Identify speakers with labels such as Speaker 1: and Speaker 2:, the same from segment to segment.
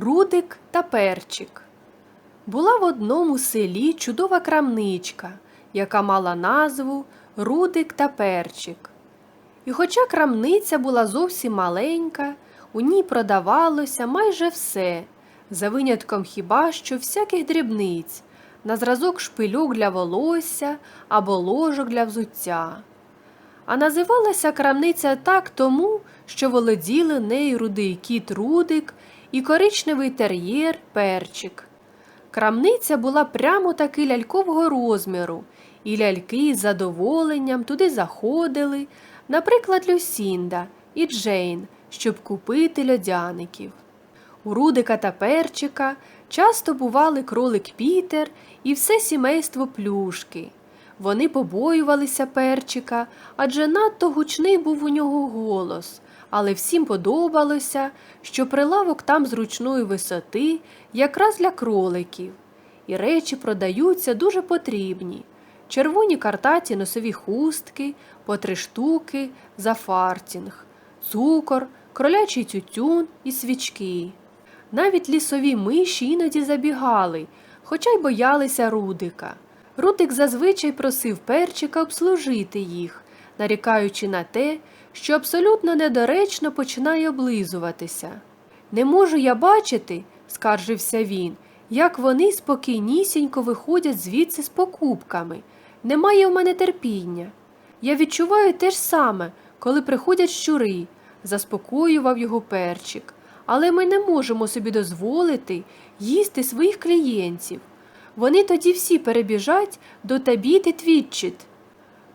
Speaker 1: Рудик та перчик. Була в одному селі чудова крамничка, яка мала назву Рудик та перчик. І хоча крамниця була зовсім маленька, у ній продавалося майже все, за винятком хіба що всяких дрібниць, на зразок шпильок для волосся або ложок для взуття. А називалася крамниця так тому, що володіли нею рудий кіт Рудик і коричневий тер'єр Перчик. Крамниця була прямо таки лялькового розміру, і ляльки з задоволенням туди заходили, наприклад, Люсінда і Джейн, щоб купити льодяників. У Рудика та Перчика часто бували кролик Пітер і все сімейство плюшки. Вони побоювалися перчика, адже надто гучний був у нього голос, але всім подобалося, що прилавок там зручної висоти, якраз для кроликів, і речі продаються дуже потрібні. Червоні картаті носові хустки, по три штуки за фартінг, цукор, кролячий тютюн і свічки. Навіть лісові миші іноді забігали, хоча й боялися Рудика. Рудик зазвичай просив перчика обслужити їх, нарікаючи на те, що абсолютно недоречно починає облизуватися. Не можу я бачити, скаржився він, як вони спокійнісінько виходять звідси з покупками. Немає в мене терпіння. Я відчуваю те ж саме, коли приходять щури, заспокоював його перчик. Але ми не можемо собі дозволити їсти своїх клієнтів. Вони тоді всі перебіжать до табіти Твітчит.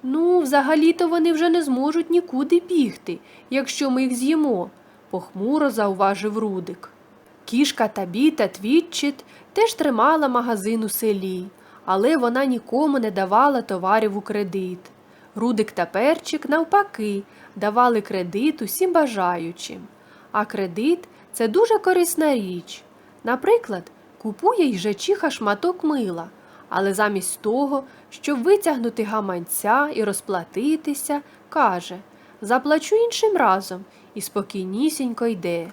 Speaker 1: Ну, взагалі-то вони вже не зможуть нікуди бігти, якщо ми їх з'їмо, похмуро зауважив Рудик. Кішка Табіта Твітчит теж тримала магазин у селі, але вона нікому не давала товарів у кредит. Рудик та перчик, навпаки, давали кредит усім бажаючим. А кредит це дуже корисна річ. Наприклад, купує їжачиха шматок мила, але замість того, щоб витягнути гаманця і розплатитися, каже Заплачу іншим разом і спокійнісінько йде.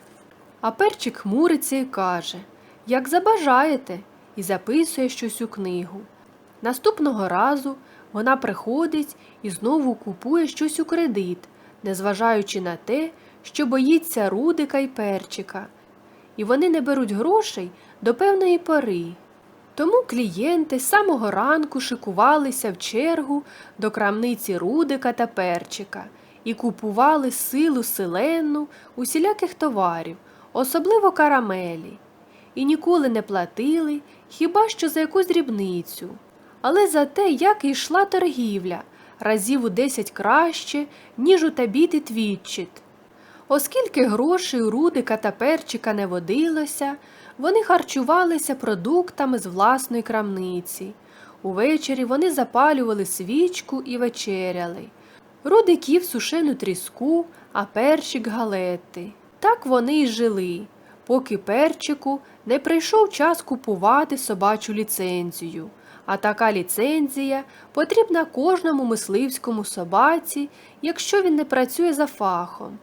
Speaker 1: А перчик хмуриться і каже Як забажаєте, і записує щось у книгу. Наступного разу вона приходить і знову купує щось у кредит, незважаючи на те, що боїться рудика й перчика, і вони не беруть грошей до певної пори. Тому клієнти з самого ранку шикувалися в чергу до крамниці рудика та перчика і купували силу селенну усіляких товарів, особливо карамелі, і ніколи не платили хіба що за якусь дрібницю. Але за те, як йшла торгівля, разів у десять краще, ніж у табіти твітчит. Оскільки грошей у Рудика та перчика не водилося, вони харчувалися продуктами з власної крамниці. Увечері вони запалювали свічку і вечеряли. Рудик їв сушену тріску, а перчик галети. Так вони й жили, поки перчику не прийшов час купувати собачу ліцензію. А така ліцензія потрібна кожному мисливському собаці, якщо він не працює за фахом.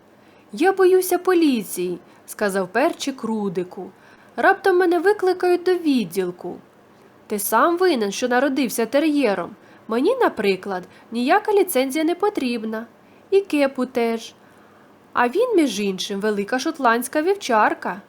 Speaker 1: Я боюся поліції, сказав перчик Рудику. Раптом мене викликають до відділку. Ти сам винен, що народився тер'єром. Мені, наприклад, ніяка ліцензія не потрібна. І кепу теж. А він, між іншим, велика шотландська вівчарка.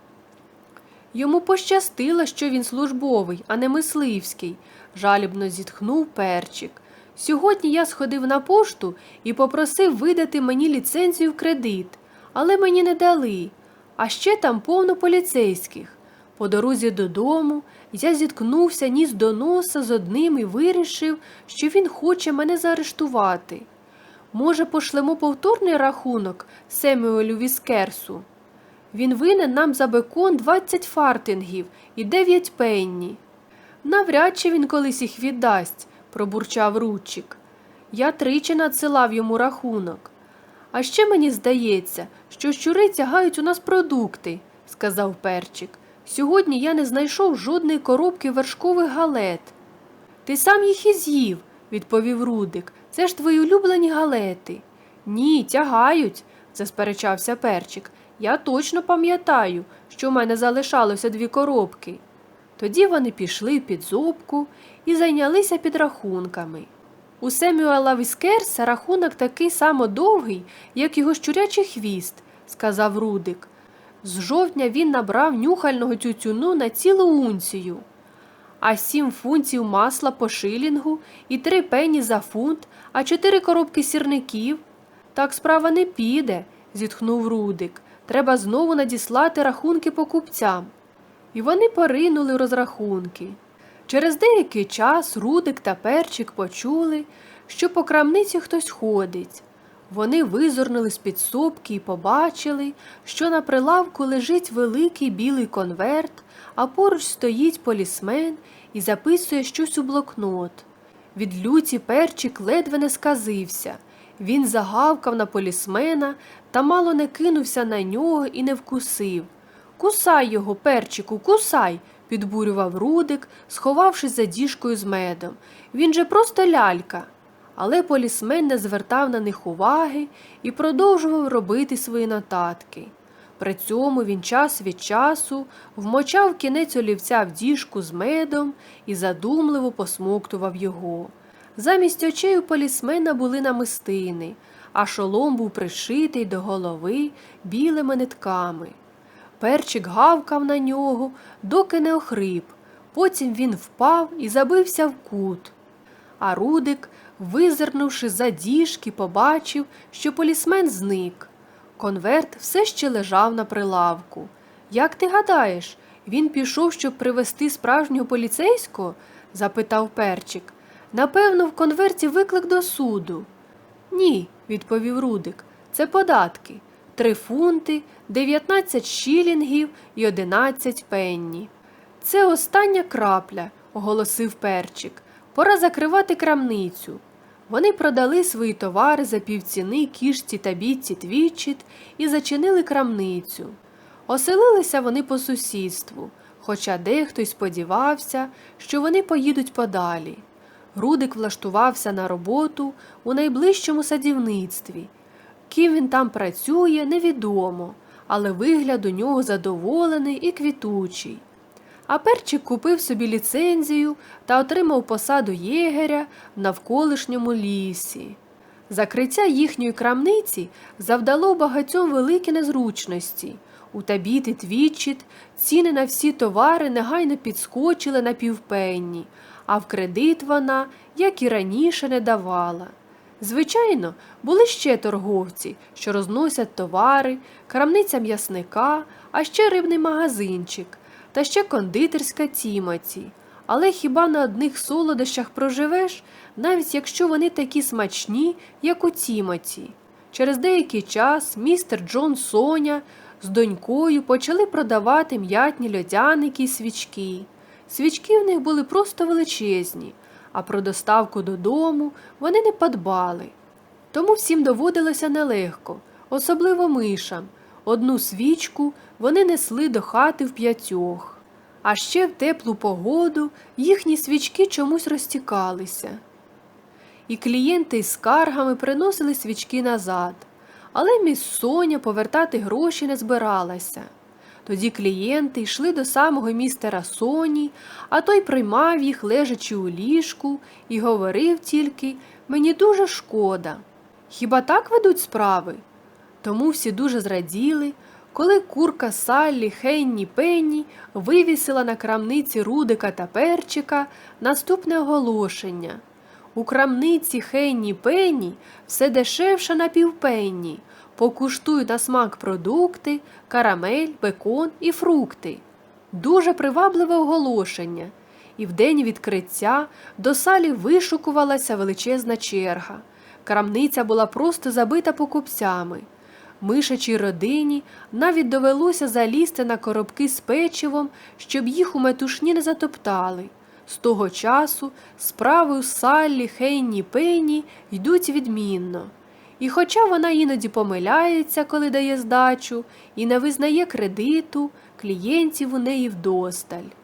Speaker 1: Йому пощастило, що він службовий, а не мисливський, жалібно зітхнув перчик. Сьогодні я сходив на пошту і попросив видати мені ліцензію в кредит, але мені не дали. А ще там повно поліцейських. По дорозі додому я зіткнувся ніс до носа з одним і вирішив, що він хоче мене заарештувати. Може, пошлемо повторний рахунок Семюелю Віскерсу? Він винен нам за бекон 20 фартингів і 9 пенні. Навряд чи він колись їх віддасть, пробурчав Ручик. Я тричі надсилав йому рахунок. А ще мені здається, що щури тягають у нас продукти, сказав перчик. Сьогодні я не знайшов жодної коробки вершкових галет. Ти сам їх і з'їв, відповів Рудик. Це ж твої улюблені галети. Ні, тягають, засперечався перчик. Я точно пам'ятаю, що в мене залишалося дві коробки. Тоді вони пішли в підзобку і зайнялися підрахунками. У Семюела Віскерса рахунок такий само довгий, як його щурячий хвіст, сказав Рудик. З жовтня він набрав нюхального тютюну на цілу унцію, а сім фунтів масла по шилінгу і три пені за фунт, а чотири коробки сірників. Так справа не піде, зітхнув Рудик. Треба знову надіслати рахунки покупцям. І вони поринули розрахунки. Через деякий час Рудик та Перчик почули, що по крамниці хтось ходить. Вони визирнули з підсобки і побачили, що на прилавку лежить великий білий конверт, а поруч стоїть полісмен і записує щось у блокнот. Від люті перчик ледве не сказився. Він загавкав на полісмена та мало не кинувся на нього і не вкусив. Кусай його, перчику, кусай, підбурював Рудик, сховавшись за діжкою з медом. Він же просто лялька. Але полісмен не звертав на них уваги і продовжував робити свої нотатки. При цьому він час від часу вмочав кінець олівця в діжку з медом і задумливо посмоктував його. Замість очей у полісмена були намистини, а шолом був пришитий до голови білими нитками. Перчик гавкав на нього, доки не охрип. Потім він впав і забився в кут. А Рудик, визирнувши за діжки, побачив, що полісмен зник. Конверт все ще лежав на прилавку. Як ти гадаєш, він пішов, щоб привезти справжнього поліцейського? запитав перчик. Напевно, в конверті виклик до суду. Ні, відповів Рудик. Це податки. Три фунти, 19 шілінгів і 11 пенні. Це остання крапля, оголосив перчик. Пора закривати крамницю. Вони продали свої товари за півціни кішці та бітці твічіт і зачинили крамницю. Оселилися вони по сусідству, хоча дехто й сподівався, що вони поїдуть подалі. Рудик влаштувався на роботу у найближчому садівництві. Ким він там працює, невідомо, але вигляд у нього задоволений і квітучий. А перчик купив собі ліцензію та отримав посаду єгеря в навколишньому лісі. Закриття їхньої крамниці завдало багатьом великі незручності. У табіти твічіт ціни на всі товари негайно підскочили на півпенні, а в кредит вона, як і раніше, не давала. Звичайно, були ще торговці, що розносять товари, крамниця м'ясника, а ще рибний магазинчик та ще кондитерська Тіматі. Але хіба на одних солодощах проживеш, навіть якщо вони такі смачні, як у Тімоті? Через деякий час містер Джон Соня з донькою почали продавати м'ятні льодяники і свічки. Свічки в них були просто величезні, а про доставку додому вони не подбали. Тому всім доводилося нелегко, особливо мишам. Одну свічку вони несли до хати в п'ятьох. А ще в теплу погоду їхні свічки чомусь розтікалися. І клієнти з скаргами приносили свічки назад, але міс Соня повертати гроші не збиралася. Тоді клієнти йшли до самого містера Соні, а той приймав їх, лежачи у ліжку, і говорив тільки мені дуже шкода. Хіба так ведуть справи? Тому всі дуже зраділи, коли курка Саллі Хенні Пенні вивісила на крамниці Рудика та Перчика наступне оголошення. У крамниці Хенні Пенні все дешевше на півпенні. Покуштуй на смак продукти, карамель, бекон і фрукти. Дуже привабливе оголошення. І в день відкриття до салі вишукувалася величезна черга. Крамниця була просто забита покупцями. Мишачій родині навіть довелося залізти на коробки з печивом, щоб їх у метушні не затоптали. З того часу справи у Саллі, Хенні, Пенні йдуть відмінно. І хоча вона іноді помиляється, коли дає здачу, і не визнає кредиту, клієнтів у неї вдосталь.